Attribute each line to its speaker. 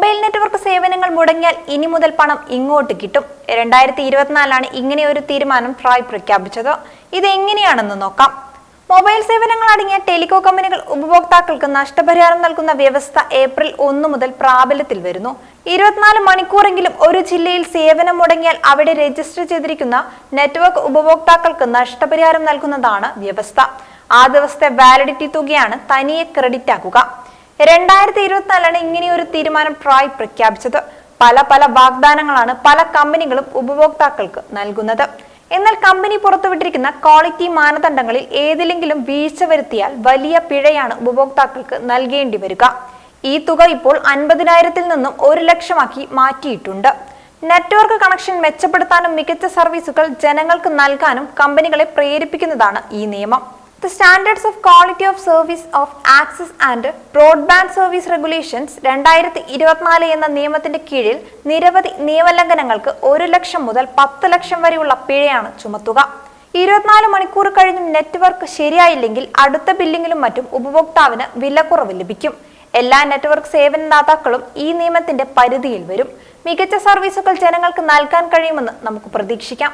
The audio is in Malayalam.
Speaker 1: മൊബൈൽ നെറ്റ്വർക്ക് സേവനങ്ങൾ മുടങ്ങിയാൽ ഇനി മുതൽ പണം ഇങ്ങോട്ട് കിട്ടും. രണ്ടായിരത്തി ഇരുപത്തിനാലാണ് ഇങ്ങനെ ഒരു തീരുമാനം ട്രായ് പ്രഖ്യാപിച്ചത്. ഇത് എങ്ങനെയാണെന്ന് നോക്കാം. മൊബൈൽ സേവനങ്ങൾ അടങ്ങിയ ടെലികോ കമ്പനികൾ ഉപഭോക്താക്കൾക്ക് നഷ്ടപരിഹാരം നൽകുന്ന വ്യവസ്ഥ ഏപ്രിൽ ഒന്ന് മുതൽ പ്രാബല്യത്തിൽ വരുന്നു. ഇരുപത്തിനാല് മണിക്കൂറെങ്കിലും ഒരു ജില്ലയിൽ സേവനം മുടങ്ങിയാൽ അവിടെ രജിസ്റ്റർ ചെയ്തിരിക്കുന്ന നെറ്റ്വർക്ക് ഉപഭോക്താക്കൾക്ക് നഷ്ടപരിഹാരം നൽകുന്നതാണ് വ്യവസ്ഥ. ആ ദിവസത്തെ വാലിഡിറ്റി തുകയാണ് തനിയെ ക്രെഡിറ്റ് ആക്കുക രണ്ടായിരത്തി ഇരുപത്തിനാലാണ് ഇങ്ങനെയൊരു തീരുമാനം ട്രായ് പ്രഖ്യാപിച്ചത്. പല പല വാഗ്ദാനങ്ങളാണ് പല കമ്പനികളും ഉപഭോക്താക്കൾക്ക് നൽകുന്നത്. എന്നാൽ കമ്പനി പുറത്തുവിട്ടിരിക്കുന്ന ക്വാളിറ്റി മാനദണ്ഡങ്ങളിൽ ഏതിലെങ്കിലും വീഴ്ച വരുത്തിയാൽ വലിയ പിഴയാണ് ഉപഭോക്താക്കൾക്ക് നൽകേണ്ടി വരിക. ഈ തുക ഇപ്പോൾ അൻപതിനായിരത്തിൽ നിന്നും ഒരു ലക്ഷമാക്കി മാറ്റിയിട്ടുണ്ട്. നെറ്റ്വർക്ക് കണക്ഷൻ മെച്ചപ്പെടുത്താനും മികച്ച സർവീസുകൾ ജനങ്ങൾക്ക് നൽകാനും കമ്പനികളെ പ്രേരിപ്പിക്കുന്നതാണ് ഈ നിയമം. The standards of quality of service of access and broadband service regulations രണ്ടായിരത്തി ഇരുപത്തിനാല് എന്ന നിയമത്തിന്റെ കീഴിൽ നിരവധി നിയമലംഘനങ്ങൾക്ക് ഒരു ലക്ഷം മുതൽ പത്ത് ലക്ഷം വരെയുള്ള പിഴയാണ് ചുമത്തുക. ഇരുപത്തിനാല് മണിക്കൂർ കഴിഞ്ഞും നെറ്റ്വർക്ക് ശരിയായില്ലെങ്കിൽ അടുത്ത ബില്ലിങ്ങിലും മറ്റും ഉപഭോക്താവിന് വിലക്കുറവ് ലഭിക്കും. എല്ലാ നെറ്റ്വർക്ക് സേവനദാതാക്കളും ഈ നിയമത്തിന്റെ പരിധിയിൽ വരും. മികച്ച സർവീസുകൾ ജനങ്ങൾക്ക് നൽകാൻ കഴിയുമെന്ന് നമുക്ക് പ്രതീക്ഷിക്കാം.